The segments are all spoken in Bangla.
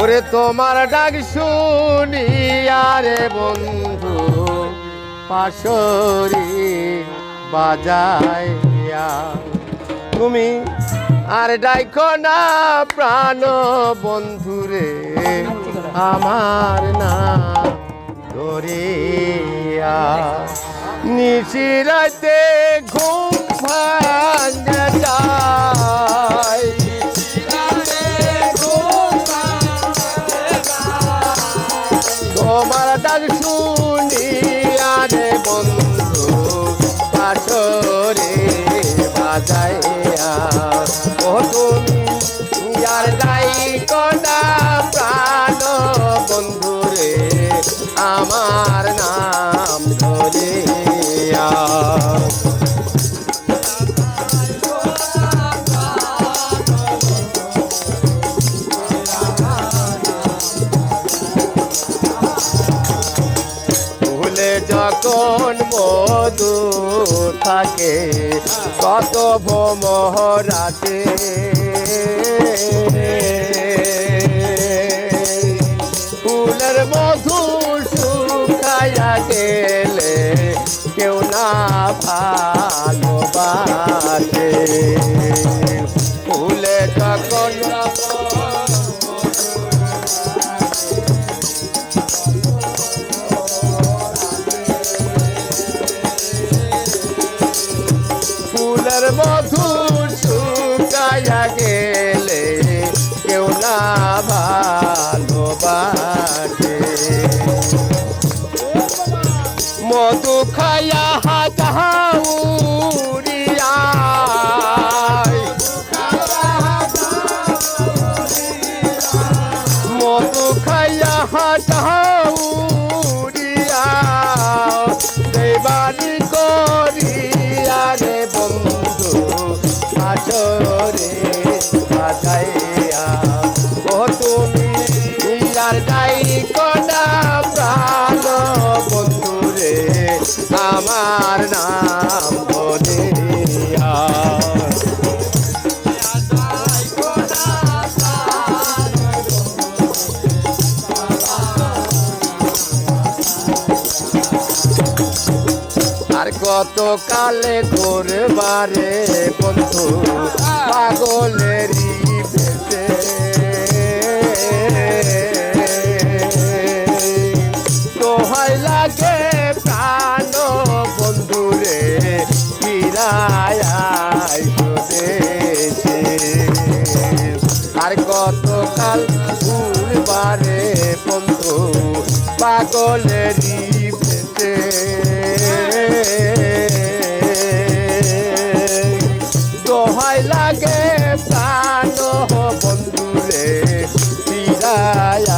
ওরে তোমার ডাক শুনি, আরে বন্ধু পাশরি বাজাইয়া তুমি আর ডাইকো না প্রাণ বন্ধুরে আমার না ধরিয়া। নিশিরাতে ঘুম ভাঙে কটা প্রাণ বন্ধু রে আমার নাম ধরিয়া। যখন মধু থাকে কত ভোমহরাতে ফুলের মধু শুকাইয়া গেলে কেউ না ভালোবাসে। ফুলে যখন ফুলের মধু মধু খাইয়া হাতাউরিয়া মধু খাইয়া হাতাউরিয়া কত কালে করবারে বন্ধু পাগলেরই ভেসে দোহাই লাগে প্রাণ বন্ধু রে, ফিরায় আর কত কাল ঘুরবারে বন্ধু পাগলেরই ফিরায় দেশে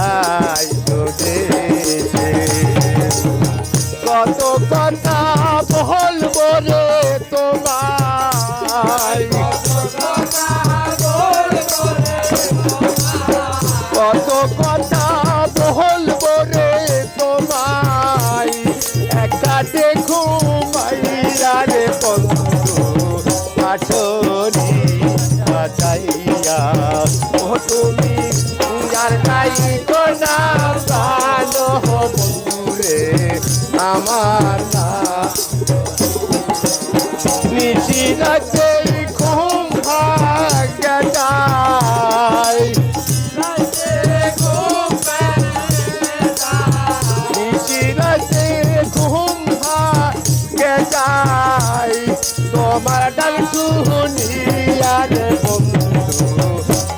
তোমার ডাক শুনিয়া রে বন্ধু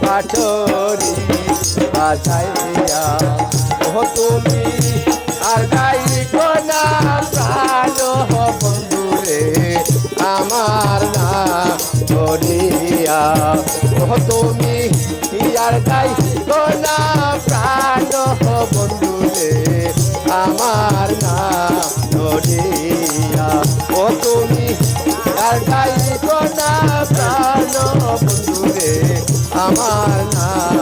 পাঠরি বাজাইয়া ও তুমি কোনা প্রাণ বন্ধু রে আমার না ধরিয়া ও তুমি আর গাই কোনা প্রাণ বন্ধু আমার নাম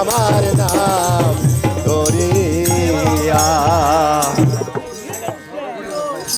আমার নাম